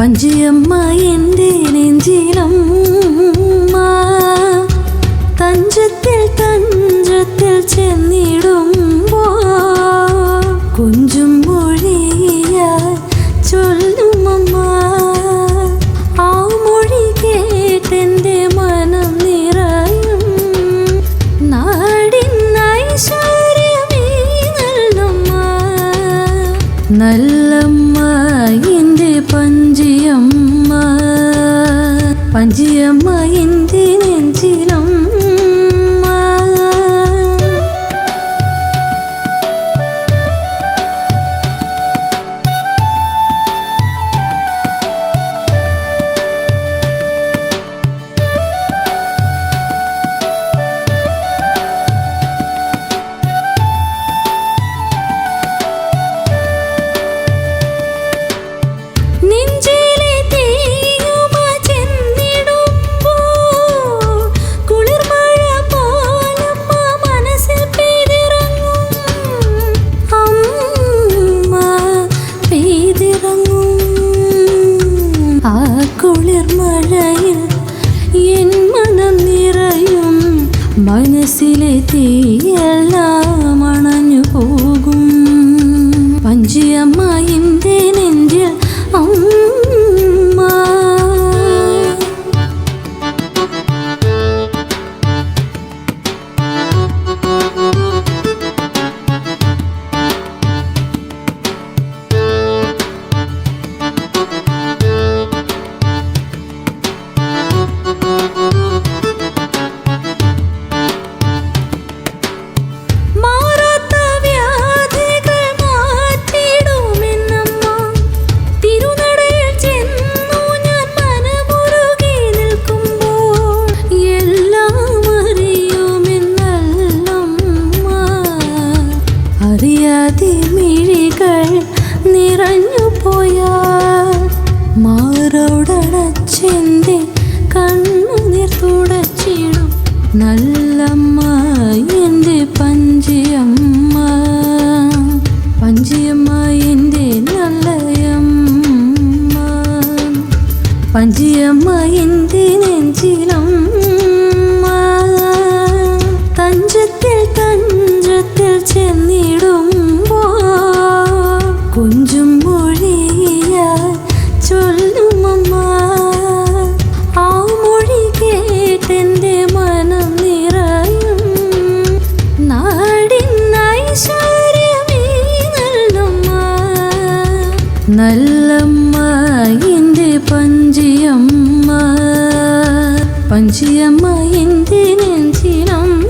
പഞ്ചിയമ്മ എന്റെ നെഞ്ചിലമ്മ തഞ്ചത്തിൽ തഞ്ചത്തിൽ ചെന്നിടുമ്പോ കുഞ്ചും മൊഴിയ ചൊല്ലുമമ്മ. ആ മൊഴി കേട്ടെന്റെ മനം നിറയും. നാടിൻ ഐശ്വര്യമേ നല്ലമ്മ നല്ലമ്മ പഞ്ചിയമ്മ മനസ്സിലെ തീയെല്ലാം അണഞ്ഞു പോകും. പഞ്ചിയമ്മ നിറഞ്ഞു പോയാൽ മാറോടണച്ചെന്തി കണ്ണുനീർ തുടച്ചിടും. നല്ലമ്മ എന്റെ പഞ്ചിയമ്മ പഞ്ചിയമ്മ എന്റെ നല്ലയമ്മ പഞ്ചിയമ്മ എന്റെ നെഞ്ചിലമ്മ. നല്ലമ്മ എന്റെ പഞ്ചിയമ്മ. പഞ്ചിയമ്മ എന്റെ നെഞ്ചിനമ്മ.